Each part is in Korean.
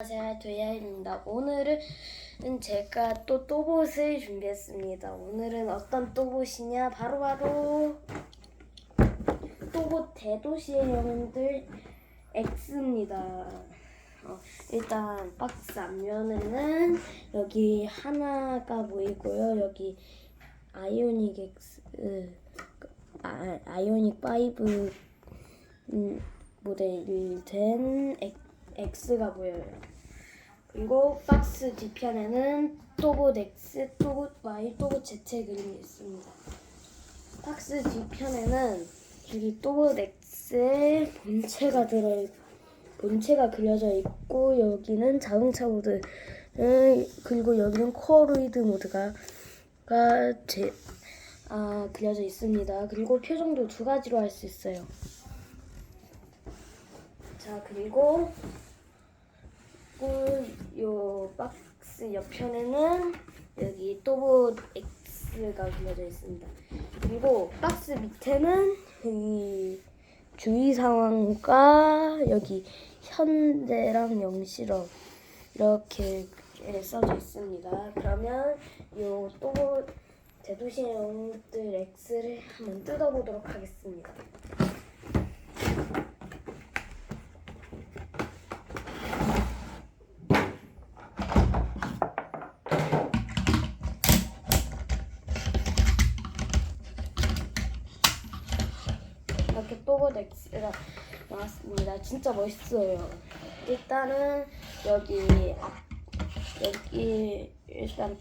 안녕하세요 도야입니다. 오늘은 제가 또 또봇을 준비했습니다. 오늘은 어떤 또봇이냐 바로 바로 또봇 대도시의 영웅들 X입니다. 어, 일단 박스 앞면에는 여기 하나가 보이고요. 여기 아이오닉 X 아, 아이오닉 5 음, 모델이 된 X- X가 보여요. 그리고 박스 뒤편에는 또봇 X, 또봇 Y, 또봇 Z의 그림이 있습니다. 박스 뒤편에는 여기 또봇 X의 본체가 들어 본체가 그려져 있고 여기는 자동차 모드 음, 그리고 여기는 코어로이드 모드가 가 제, 아, 그려져 있습니다. 그리고 표정도 두 가지로 할 수 있어요. 자 그리고 요 박스 옆편에는 여기 또봇 X가 그려져 있습니다. 그리고 박스 밑에는 이 주의 상황과 여기 현대랑 영실업 이렇게 써져 있습니다. 그러면 요 또봇 대도시의 영웅들 X를 한번 뜯어보도록 하겠습니다. X가 나왔습니다. 진짜 멋있어요. 일단은 여기 앞 여기 일단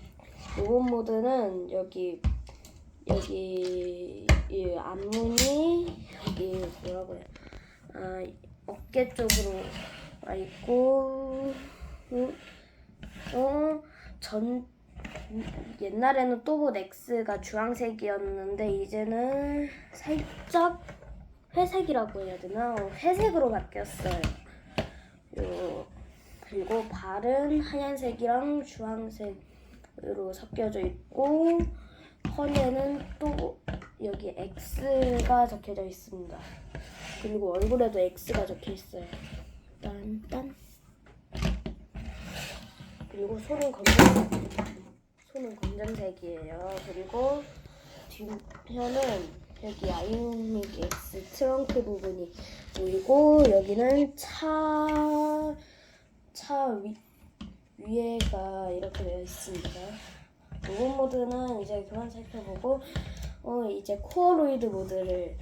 로봇 모드는 여기 여기 이 앞문이 여기 뭐라고 해요? 아 어깨 쪽으로 와 있고 어 전 옛날에는 또봇 X가 주황색이었는데 이제는 살짝 회색이라고 해야 되나? 어, 회색으로 바뀌었어요. 요 그리고 발은 하얀색이랑 주황색으로 섞여져 있고 허리에는 또 여기 X가 적혀져 있습니다. 그리고 얼굴에도 X가 적혀 있어요. 딴딴. 그리고 손은 검정 손은 검정색이에요. 그리고 뒤편은 여기 아이오닉 X 트렁크 부분이 보이고 여기는 차, 차 위, 위에가 이렇게 되어 있습니다. 로봇 모드는 이제 그만 살펴보고 어, 이제 코어로이드 모드를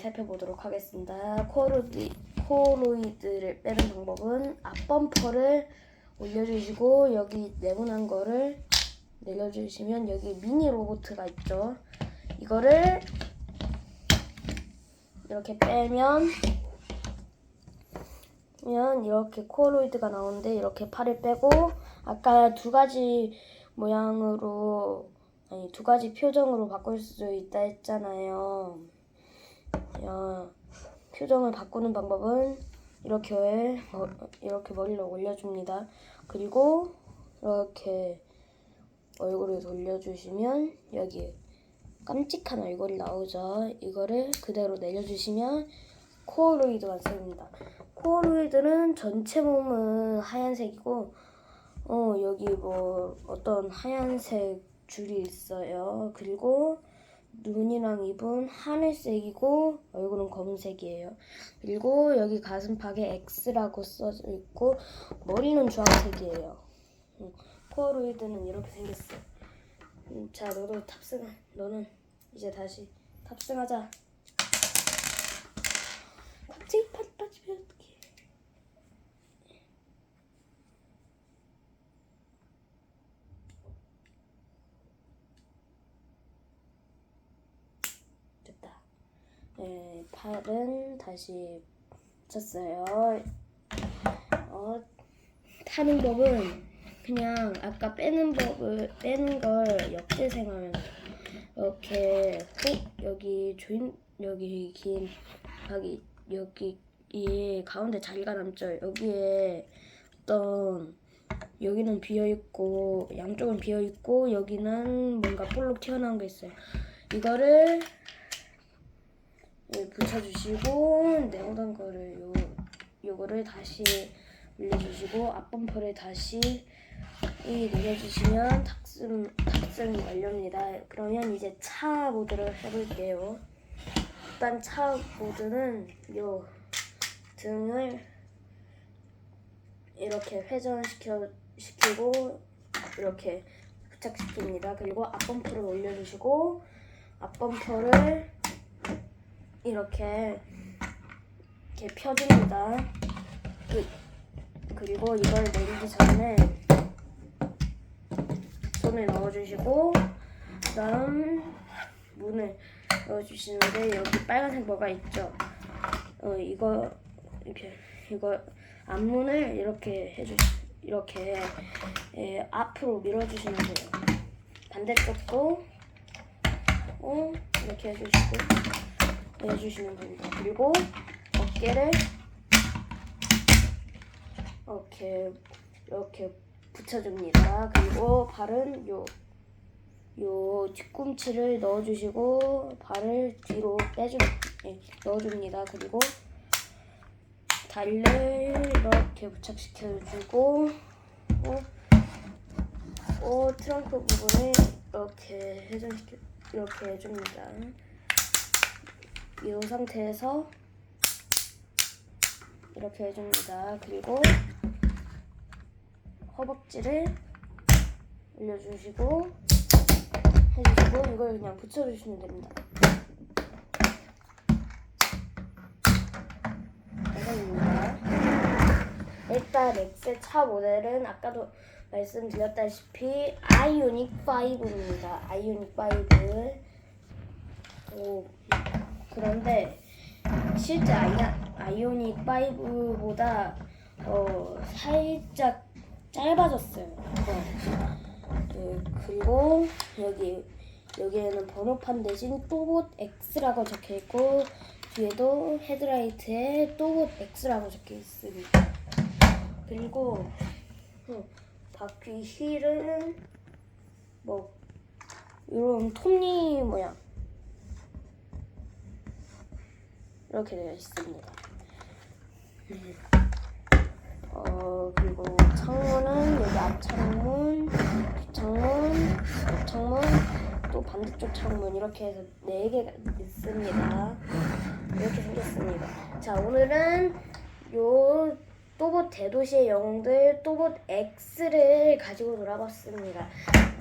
살펴보도록 하겠습니다. 코어로이드, 코어로이드를 빼는 방법은 앞범퍼를 올려주시고 여기 네모난 거를 내려주시면 여기 미니 로보트가 있죠. 이거를 이렇게 빼면 면 이렇게 코어로이드가 나오는데 이렇게 팔을 빼고 아까 두 가지 모양으로 아니 두 가지 표정으로 바꿀 수 있다 했잖아요. 야, 표정을 바꾸는 방법은 이렇게 머- 이렇게 머리를 올려줍니다. 그리고 이렇게 얼굴을 돌려주시면 여기 깜찍한 얼굴이 나오죠. 이거를 그대로 내려주시면 코어로이드 완성입니다. 코어로이드는 전체 몸은 하얀색이고 어 여기 뭐 어떤 하얀색 줄이 있어요. 그리고 눈이랑 입은 하늘색이고 얼굴은 검은색이에요. 그리고 여기 가슴팍에 X라고 써져 있고 머리는 주황색이에요. 음, 코어로이드는 이렇게 생겼어. 음, 자, 너도 탑승. 너는 이제 다시 탑승하자. 갑자기 파 빠지면 어떡해. 됐다. 네, 팔은 다시 쳤어요. 어, 타는 법은 그냥 아까 빼는 법을 빼는 걸 역재생하면 돼요. 이렇게 호, 여기 조인 여기 긴 박이 여기 이 가운데 자리가 남죠. 여기에 어떤 여기는 비어 있고 양쪽은 비어 있고 여기는 뭔가 볼록 튀어나온 게 있어요. 이거를 여기 붙여주시고 네모난 거를 요 요거를 다시 올려주시고 앞 범퍼를 다시 이 내려주시면 탑승 탑승 완료입니다. 그러면 이제 차 모드를 해볼게요. 일단 차 모드는 요 등을 이렇게 회전시켜 시키고 이렇게 부착시킵니다. 그리고 앞범퍼를 올려주시고 앞범퍼를 이렇게 이렇게 펴줍니다. 그, 그리고 이걸 내리기 전에 손을 넣어주시고 그다음 문을 넣어주시는데 여기 빨간색 뭐가 있죠? 어 이거 이렇게 이거 앞문을 이렇게 해주 이렇게 예, 앞으로 밀어주시면 돼요. 반대쪽도 어, 이렇게 해주시고 해주시면 됩니다. 그리고 어깨를 이렇게 이렇게 붙여줍니다. 그리고 발은 요, 요 뒤꿈치를 넣어주시고 발을 뒤로 빼주 예, 넣어줍니다. 그리고 다리를 이렇게 부착시켜주고 어, 어, 트렁크 부분을 이렇게 회전시켜 이렇게 해줍니다. 이 상태에서 이렇게 해줍니다. 그리고 허벅지를 올려주시고 해주시고 이걸 그냥 붙여주시면 됩니다. 이상입니다. 일단 엑셀 차 모델은 아까도 말씀드렸다시피 아이오닉 5입니다. 아이오닉 5. 오, 그런데 실제 아이, 아이오닉 5보다 어, 살짝 짧아졌어요. 어. 네, 그리고 여기 여기에는 번호판 대신 또봇 X라고 적혀 있고 뒤에도 헤드라이트에 또봇 X라고 적혀 있습니다. 그리고 어, 바퀴 휠은 뭐 이런 톱니 모양 이렇게 되어 있습니다. 음. 어 그리고 창문은 여기 앞창문, 뒷창문, 옆창문, 또 반대쪽 창문 이렇게 해서 네 개가 있습니다. 이렇게 생겼습니다. 자 오늘은 요 또봇 대도시의 영웅들 또봇 X를 가지고 놀아봤습니다.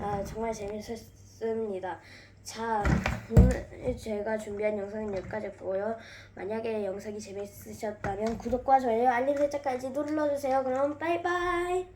아 정말 재밌었 습니다. 자 오늘 제가 준비한 영상은 여기까지고요. 만약에 영상이 재밌으셨다면 구독과 좋아요 알림 설정까지 눌러주세요. 그럼 빠이빠이.